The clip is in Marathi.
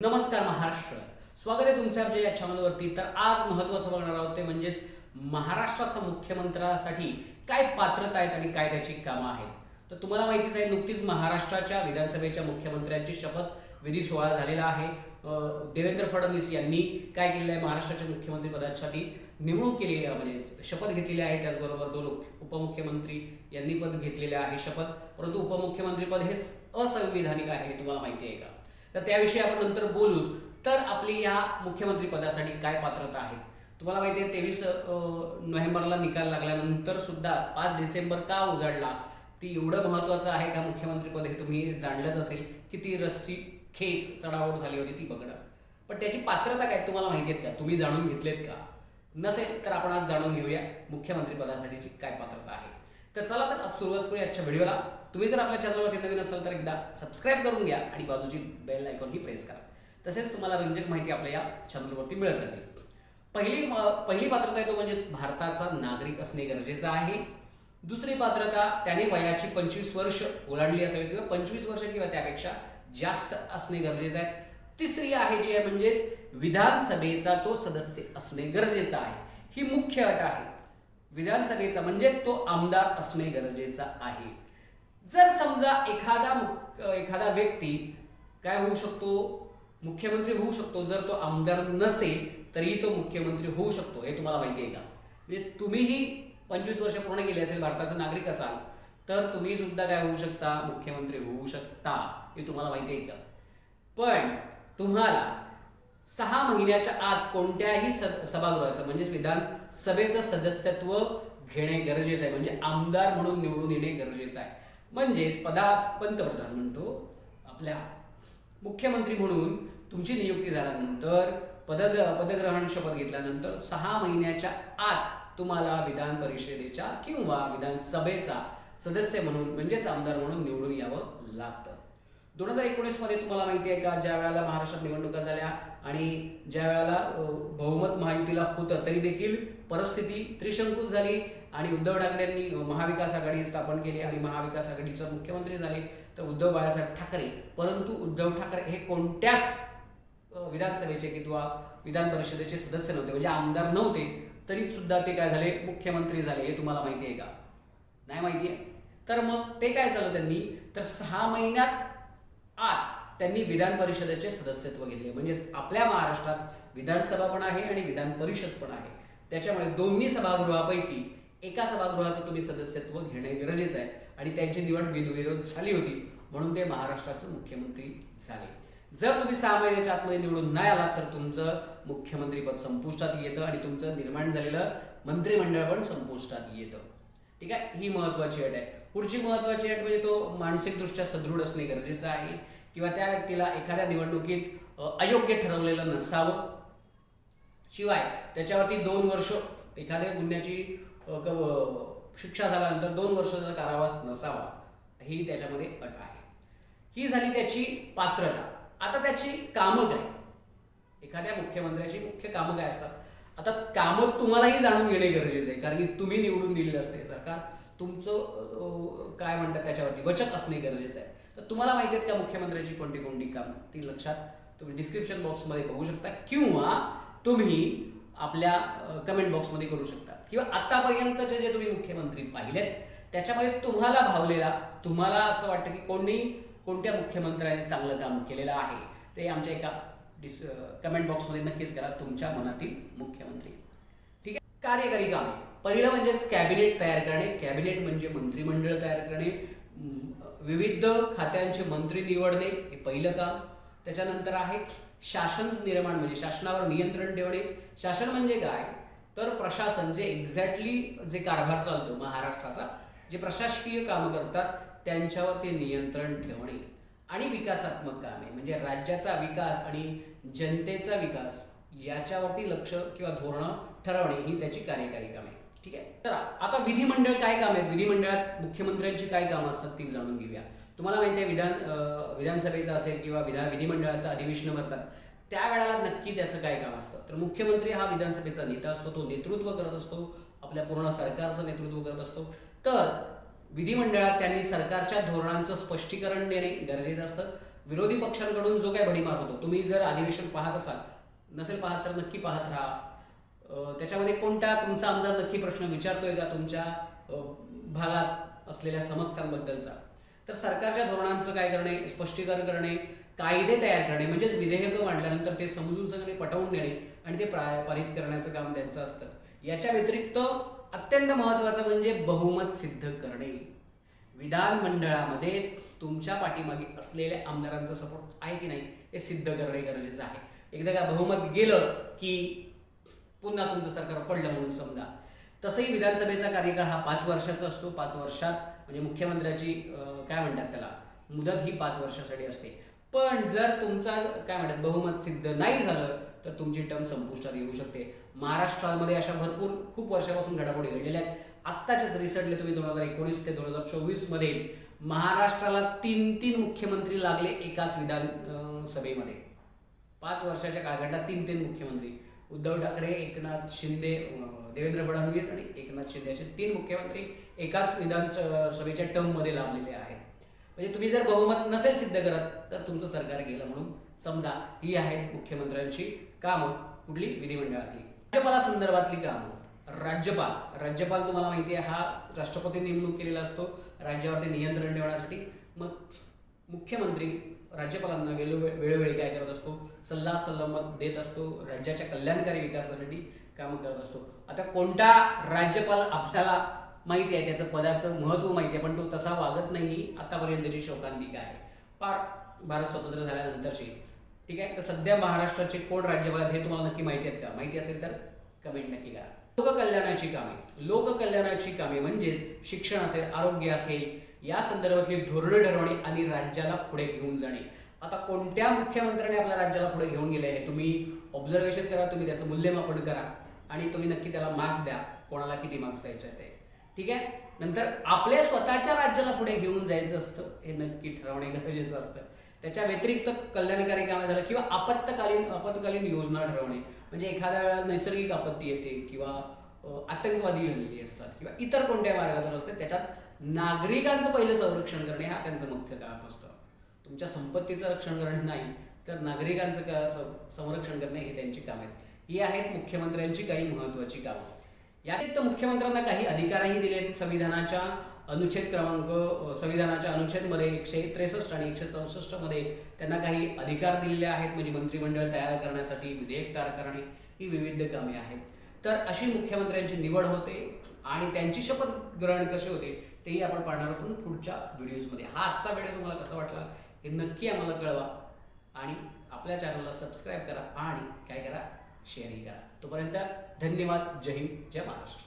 नमस्कार महाराष्ट्र. स्वागत आहे तुमच्या आमच्या या चॅनलवरती तर आज महत्त्वाचं बघणार आहोत ते म्हणजेच महाराष्ट्राचा मुख्यमंत्र्यासाठी काय पात्रता आहेत आणि काय त्याची कामं आहेत. तर तुम्हाला माहितीच आहे नुकतीच महाराष्ट्राच्या विधानसभेच्या मुख्यमंत्र्यांची शपथ विधी सोहळा झालेला आहे. देवेंद्र फडणवीस यांनी काय केलेलं आहे? महाराष्ट्राच्या मुख्यमंत्री पदासाठी निवडणूक केलेली आहे म्हणजे शपथ घेतलेली आहे. त्याचबरोबर दोन उपमुख्यमंत्री यांनी पद घेतलेले आहे शपथ. परंतु उपमुख्यमंत्री पद हे असंविधानिक आहे तुम्हाला माहिती आहे का? तर त्याविषयी आपण नंतर बोलूच. तर आपली या मुख्यमंत्री पदासाठी काय पात्रता आहे? तुम्हाला माहिती आहे तेवीस नोव्हेंबरला निकाल लागल्यानंतर सुद्धा पाच डिसेंबर का उजाडला? ती एवढं महत्वाचं आहे का मुख्यमंत्रीपद हे तुम्ही जाणलंच असेल की ती रस्सी खेच चढावड झाली होती ती बघणं पण त्याची पात्रता काय तुम्हाला माहिती आहेत का? तुम्ही जाणून घेतलेत का? नसेल तर आपण आज जाणून घेऊया मुख्यमंत्री पदासाठीची काय पात्रता आहे. तर चला तर आज सुरुवात करूया आजच्या व्हिडिओला. तुम्ही जर आपल्या चॅनलवरती नवीन असाल तर एकदा सबस्क्राईब करून घ्या आणि बाजूची बेल आयकॉन ही प्रेस करा. तसेच तुम्हाला रंजक माहिती आपल्या या चॅनलवरती मिळत राहतील. पहिली पहिली पात्रता आहे तो म्हणजे भारताचा नागरिक असणे गरजेचं आहे. दुसरी पात्रता त्याने वयाची पंचवीस वर्ष ओलांडली असावी किंवा पंचवीस वर्ष किंवा त्यापेक्षा जास्त असणे गरजेचं आहे. तिसरी आहे जी आहे म्हणजेच विधानसभेचा तो सदस्य असणे गरजेचं आहे. ही मुख्य अट आहे. विधानसभेचा म्हणजे तो आमदार असणे गरजेचं आहे. जर समजा एखादा एखादा व्यक्ती काय होऊ शकतो? मुख्यमंत्री होऊ शकतो. जर तो आमदार नसेल तरीही तो मुख्यमंत्री होऊ शकतो. हे तुम्हाला माहिती आहे का? म्हणजे तुम्हीही पंचवीस वर्ष पूर्ण केली असेल भारताचा नागरिक असाल तर तुम्ही सुद्धा काय होऊ शकता? मुख्यमंत्री होऊ शकता. हे तुम्हाला माहिती आहे का? पण तुम्हाला सहा महिन्याच्या आत कोणत्याही स- सभागृहाचं म्हणजेच विधानसभेचं सदस्यत्व घेणे गरजेचं आहे. म्हणजे आमदार म्हणून निवडून येणे गरजेचं आहे. म्हणजेच पदा पंतप्रधान म्हणतो. आपल्या मुख्यमंत्री म्हणून तुमची नियुक्ती झाल्यानंतर पदग पदग्रहण शपथ घेतल्यानंतर सहा महिन्याच्या आत तुम्हाला विधान परिषदेच्या किंवा विधानसभेचा सदस्य म्हणून म्हणजेच आमदार म्हणून निवडून यावं लागतं. दोन हजार एकोणीसमध्ये तुम्हाला माहिती आहे का ज्या वेळेला महाराष्ट्रात निवडणुका झाल्या आणि ज्या वेळेला बहुमत महायुतीला होतं तरी देखील परिस्थिती त्रिशंकूच झाली आणि उद्धव ठाकरेंनी महाविकास आघाडी स्थापन केली आणि महाविकास आघाडीचं मुख्यमंत्री झाले तर उद्धव बाळासाहेब ठाकरे. परंतु उद्धव ठाकरे हे कोणत्याच विधानसभेचे किंवा विधान परिषदेचे सदस्य नव्हते म्हणजे आमदार नव्हते तरी सुद्धा ते काय झाले? मुख्यमंत्री झाले हे तुम्हाला माहिती आहे का? नाही माहिती आहे? तर मग ते काय झालं त्यांनी? तर सहा महिन्यात आत त्यांनी विधान परिषदेचे सदस्यत्व घेतले. म्हणजेच आपल्या महाराष्ट्रात विधानसभा पण आहे आणि विधान परिषद पण आहे. त्याच्यामुळे दोन्ही सभागृहापैकी एका सभागृहाचं तुम्ही सदस्यत्व घेणे गरजेचं आहे आणि त्यांची निवड बिनविरोध झाली होती म्हणून ते महाराष्ट्राचे मुख्यमंत्री झाले. जर तुम्ही सहा महिन्याच्या आतमध्ये निवडून नाही आलात तर तुमचं मुख्यमंत्रीपद संपुष्टात येतं आणि तुमचं निर्माण झालेलं मंत्रिमंडळ पण संपुष्टात येतं. ठीक आहे? ही महत्वाची अट आहे. पुढची महत्वाची अट म्हणजे तो मानसिकदृष्ट्या सदृढ असणे गरजेचं आहे. किंवा त्या व्यक्तीला एखाद्या निवडणुकीत अयोग्य ठरवलेलं नसावं. शिवाय त्याच्यावरती दोन वर्ष एखाद्या गुन्ह्याची शिक्षा झाल्यानंतर दोन वर्षाचा कारावास नसावा ही त्याच्यामध्ये अट आहे. ही झाली त्याची पात्रता. आता त्याची कामं काय? एखाद्या मुख्यमंत्र्याची मुख्य कामं काय असतात? आता कामं तुम्हालाही जाणून घेणे गरजेचं आहे कारण की तुम्ही निवडून दिलेलं असते सरकार. तुमचं काय म्हणतात त्याच्यावरती? वचक असणे गरजेचं आहे. तर तुम्हाला माहिती आहेत का मुख्यमंत्र्याची कोणती कोणती कामं? ती लक्षात तुम्ही डिस्क्रिप्शन बॉक्समध्ये बघू शकता किंवा तुम्ही आपल्या कमेंट बॉक्समध्ये करू शकता. किंवा आतापर्यंतचे जे तुम्ही मुख्यमंत्री पाहिलेत त्याच्यामध्ये तुम्हाला भावलेला तुम्हाला असं वाटतं की कोणी कोणत्या मुख्यमंत्र्याने चांगलं काम केलेलं आहे ते आमच्या एका डिस कमेंट बॉक्समध्ये नक्कीच करा. तुमच्या मनातील मुख्यमंत्री. ठीक आहे? कार्यकारी कामे. पहिलं म्हणजेच कॅबिनेट तयार करणे. कॅबिनेट म्हणजे मंत्रिमंडळ तयार करणे. विविध खात्यांचे मंत्री निवडणे हे पहिलं काम. त्याच्यानंतर आहे शासन निर्माण म्हणजे शासनावर नियंत्रण ठेवणे. शासन म्हणजे काय? तर प्रशासन जे एक्झॅक्टली जे कारभार चालतो महाराष्ट्राचा जे प्रशासकीय कामं करतात त्यांच्यावर ते नियंत्रण ठेवणे आणि विकासात्मक कामे म्हणजे राज्याचा विकास आणि जनतेचा विकास याच्यावरती लक्ष किंवा धोरणं ठरवणे ही त्याची कार्यकारी कामे. ठीक आहे? तर आता विधिमंडळ काय काम आहेत? विधिमंडळात मुख्यमंत्र्यांची काय कामं असतात ती जाणून घेऊया. तुम्हाला माहिती आहे विधान विधानसभेचं असेल किंवा विधान विधिमंडळाचं अधिवेशन भरतात त्यावेळेला नक्की त्याचं काय काम असतं? तर मुख्यमंत्री हा विधानसभेचा नेता असतो तो नेतृत्व करत असतो आपल्या पूर्ण सरकारचं नेतृत्व करत असतो. तर विधिमंडळात त्यांनी सरकारच्या धोरणांचं स्पष्टीकरण देणे गरजेचं असतं. विरोधी पक्षांकडून जो काय भडीमार होतो तुम्ही जर अधिवेशन पाहत असाल नसेल पाहत तर नक्की पाहत राहा. त्याच्यामध्ये कोणता तुमचा आमदार नक्की प्रश्न विचारतोय का तुमच्या भागात असलेल्या समस्यांबद्दलचा? तर सरकारच्या धोरणांचं काय करणे स्पष्टीकरण करणे कायदे तयार करणे म्हणजेच विधेयकं मांडल्यानंतर ते समजून सगळे पटवून देणे आणि ते प्रा- पारित करण्याचं काम त्यांचं असतं. याच्या व्यतिरिक्त अत्यंत महत्त्वाचं म्हणजे बहुमत सिद्ध करणे. विधानमंडळामध्ये तुमच्या पाठीमागे असलेल्या आमदारांचा सपोर्ट आहे की नाही हे सिद्ध करणे गरजेचं आहे. एकदा का बहुमत गेलं की पुन्हा तुमचं सरकार पडलं म्हणून समजा. तसंही विधानसभेचा कार्यकाळ हा पाच वर्षाचा असतो पाच वर्षात. म्हणजे मुख्यमंत्र्याची काय म्हणतात त्याला? मुदत ही पाच वर्षासाठी असते. पण जर तुमचा काय म्हणतात बहुमत सिद्ध नाही झालं तर तुमची टर्म संपुष्टात येऊ शकते. महाराष्ट्रामध्ये अशा भरपूर खूप वर्षापासून घडामोडी घडलेल्या आहेत. आत्ताच्याच रिसेंटली तुम्ही दोन हजार एकोणीस ते दोन हजार चोवीसमध्ये महाराष्ट्राला तीन तीन मुख्यमंत्री लागले एकाच विधान सभेमध्ये. पाच वर्षाच्या कालखंडात तीन तीन मुख्यमंत्री. उद्धव ठाकरे एकनाथ शिंदे देवेंद्र फडणवीस आणि एकनाथ शिंदे असे तीन मुख्यमंत्री एकाच निदान स- सभेच्या टर्ममध्ये लाभलेले आहेत. म्हणजे तुम्ही जर बहुमत नसेल सिद्ध करत तर तुमचं सरकार गेलं म्हणून समजा ही आहेत मुख्यमंत्र्यांची कामं. कुठली? विधिमंडळातली. राज्यपाला संदर्भातली कामं. राज्यपाल. राज्यपाल तुम्हाला माहिती आहे हा राष्ट्रपती नेमणूक केलेला असतो. राज्यावरती नियंत्रण ठेवण्यासाठी. मग मुख्यमंत्री राज्यपालांना वेळोवेळी वेळोवेळी काय करत असतो? सल्ला सल्लामत देत असतो राज्याच्या कल्याणकारी विकासासाठी काम करत असतो. आता कोणता राज्यपाल आपल्याला माहिती आहे? त्याचं पदाचं महत्त्व माहिती आहे पण तो तसा वागत नाही आतापर्यंतची शोकांतिका आहे? फार भारत स्वतंत्र झाल्यानंतरची. ठीक आहे? तर सध्या महाराष्ट्राचे कोण राज्यपाल आहेत हे तुम्हाला नक्की माहिती आहेत का? माहिती असेल तर कमेंट नक्की करा. लोककल्याणाची कामे. लोककल्याणाची कामे म्हणजे शिक्षण असेल आरोग्य असेल या संदर्भातली धोरणं ठरवणे आणि राज्याला पुढे घेऊन जाणे. आता कोणत्या मुख्यमंत्र्याने आपल्या राज्याला पुढे घेऊन गेले आहे तुम्ही ऑब्झर्वेशन करा तुम्ही त्याचं मूल्यमापन करा आणि तुम्ही नक्की त्याला मार्क्स द्या. कोणाला किती मार्क्स द्यायचे ते. ठीक आहे? नंतर आपल्या स्वतःच्या राज्याला पुढे घेऊन जायचं असतं हे नक्की ठरवणे गरजेचं असतं. त्याच्या व्यतिरिक्त कल्याणकारी कामं झालं किंवा आपत्कालीन आपत्कालीन योजना ठरवणे. म्हणजे एखाद्या वेळेला नैसर्गिक आपत्ती येते किंवा आतंकवादी हल्ली असतात किंवा इतर कोणत्या मार्गातून असते त्याच्यात नागरिकांचं पहिलं संरक्षण करणे हा त्यांचं मुख्य काम असतं. तुमच्या संपत्तीचं रक्षण करणे नाही तर नागरिकांचं का संरक्षण करणे हे त्यांची कामं आहेत. ही आहेत मुख्यमंत्र्यांची काही महत्त्वाची कामं. या व्यतिरिक्त मुख्यमंत्र्यांना काही अधिकारही दिले आहेत संविधानाच्या अनुच्छेद क्रमांक संविधानाच्या अनुच्छेदमध्ये एकशे त्रेसष्ट आणि एकशे चौसष्टमध्ये त्यांना काही अधिकार दिलेले आहेत म्हणजे मंत्रिमंडळ तयार करण्यासाठी विधेयक तयार करणे ही विविध कामे आहेत. तर अशी मुख्यमंत्र्यांची निवड होते आणि त्यांची शपथ ग्रहण कसे होते तेही आपण पाहणार आहोत पुढच्या व्हिडिओजमध्ये. हा आजचा व्हिडिओ तुम्हाला कसा वाटला हे नक्की आम्हाला कळवा आणि आपल्या चॅनलला सबस्क्राईब करा आणि काय करा शेअरही करा. तोपर्यंत धन्यवाद. जय हिंद जय महाराष्ट्र.